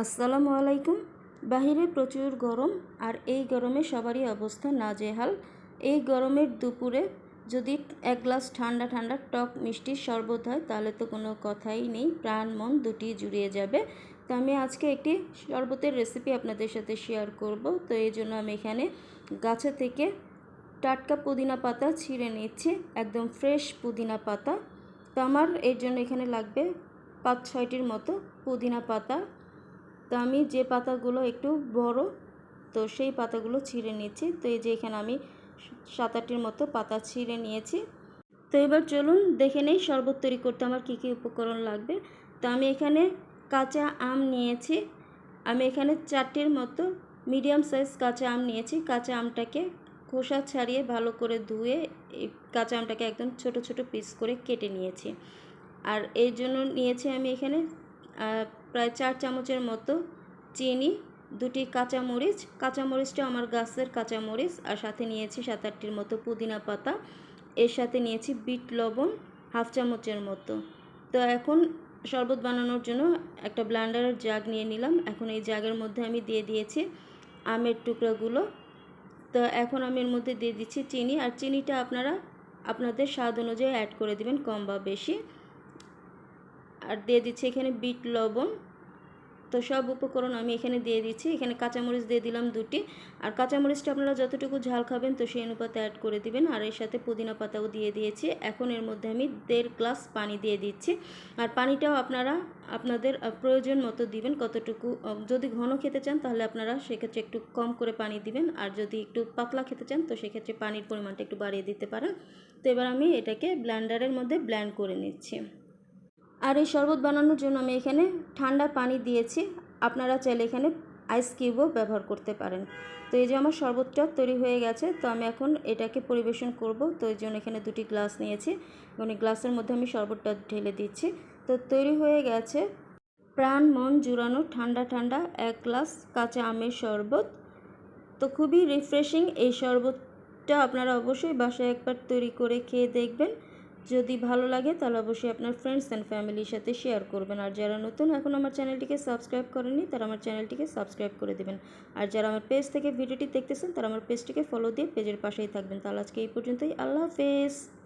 আসসালামু আলাইকুম। বাহিরে প্রচুর গরম আর এই গরমে সবারই অবস্থা নাজেহাল। এই গরমের দুপুরে যদি এক গ্লাস ঠান্ডা ঠান্ডা টক মিষ্টির শরবত হয়, তাহলে তো কোনো কথাই নেই, প্রাণ মন দুটি জুড়িয়ে যাবে। তো আমি আজকে একটি শরবতের রেসিপি আপনাদের সাথে শেয়ার করব। তো এই জন্য আমি এখানে গাছে থেকে টাটকা পুদিনা পাতা ছিঁড়ে নিচ্ছি একদম ফ্রেশ পুদিনা পাতা। তো আমার এর জন্য এখানে লাগবে পাঁচ ছয়টির মতো পুদিনা পাতা। তো আমি যে পাতাগুলো একটু বড়, তো সেই পাতাগুলো ছিঁড়ে নিচ্ছি। তো এই যে এখানে আমি সাত আটটির মতো পাতা ছিঁড়ে নিয়েছি। তো এবার চলুন দেখে নেই শরবত তৈরি করতে আমার কী কী উপকরণ লাগবে। তো আমি এখানে কাঁচা আম নিয়েছি। আমি এখানে চারটির মতো মিডিয়াম সাইজ কাঁচা আম নিয়েছি। কাঁচা আমটাকে খোসা ছাড়িয়ে ভালো করে ধুয়ে এই কাঁচা আমটাকে একদম ছোট ছোট পিস করে কেটে নিয়েছি। আর এই জন্য নিয়েছি আমি এখানে প্রায় চার চামচের মতো চিনি, দুটি কাঁচামরিচ। কাঁচামরিচটা আমার গাছের কাঁচামরিচ। আর সাথে নিয়েছি সাত আটটির মতো পুদিনা পাতা। এর সাথে নিয়েছি বিট লবণ, হাফ চামচের মতো। তো এখন শরবত বানানোর জন্য একটা ব্লান্ডারের জাগ নিয়ে নিলাম। এখন এই জাগের মধ্যে আমি দিয়ে দিয়েছি আমের টুকরাগুলো। তো এখন আমি এর মধ্যে দিয়ে দিচ্ছি চিনি। আর চিনিটা আপনারা, আপনাদের স্বাদ অনুযায়ী অ্যাড করে দিবেন, কম বা বেশি। আর দিয়ে দিচ্ছি এখানে বিট লবণ। তো সব উপকরণ আমি এখানে দিয়ে দিচ্ছি। এখানে কাঁচামরিচ দিয়ে দিলাম দুটি। আর কাঁচামরিচটা আপনারা যতটুকু ঝাল খাবেন, তো সেই অনুপাতে অ্যাড করে দিবেন। আর এর সাথে পুদিনা পাতাও দিয়ে দিয়েছি। এখন এর মধ্যে আমি দেড় গ্লাস পানি দিয়ে দিচ্ছি। আর পানিটাও আপনারা আপনাদের প্রয়োজন মতো দিবেন। কতটুকু যদি ঘন খেতে চান, তাহলে আপনারা সেক্ষেত্রে একটু কম করে পানি দিবেন। আর যদি একটু পাতলা খেতে চান, তো সেক্ষেত্রে পানির পরিমাণটা একটু বাড়িয়ে দিতে পারেন। তো এবার আমি এটাকে ব্ল্যান্ডারের মধ্যে ব্ল্যান্ড করে নিচ্ছি। আর এই শরবত বানানোর জন্য আমি এখানে ঠান্ডা পানি দিয়েছি। আপনারা চাইলে এখানে আইস কিউবও ব্যবহার করতে পারেন। তো এই যে আমার শরবতটা তৈরি হয়ে গেছে, তো আমি এখন এটাকে পরিবেশন করব। তো এই জন্য এখানে দুটি গ্লাস নিয়েছি এবং গ্লাসের মধ্যে আমি শরবতটা ঢেলে দিচ্ছি। তো তৈরি হয়ে গেছে। প্রাণ, মন জুড়ানো ঠান্ডা ঠান্ডা এক গ্লাস কাঁচা আমের শরবত। তো খুবই রিফ্রেশিং এই শরবতটা আপনারা অবশ্যই বাসায় একবার তৈরি করে খেয়ে দেখবেন। যদি ভালো লাগে, তাহলে অবশ্যই আপনার ফ্রেন্ডস অ্যান্ড ফ্যামিলির সাথে শেয়ার করবেন। আর যারা নতুন, এখন আমার চ্যানেলটিকে সাবস্ক্রাইব করেনি তারা আমার চ্যানেলটিকে সাবস্ক্রাইব করে দেবেন। আর যারা আমার পেজ থেকে ভিডিওটি দেখতেছেন, তারা আমার পেজটিকে ফলো দিয়ে পেজের পাশেই থাকবেন। তাহলে আজকে এই পর্যন্তই। আল্লাহ হাফেজ।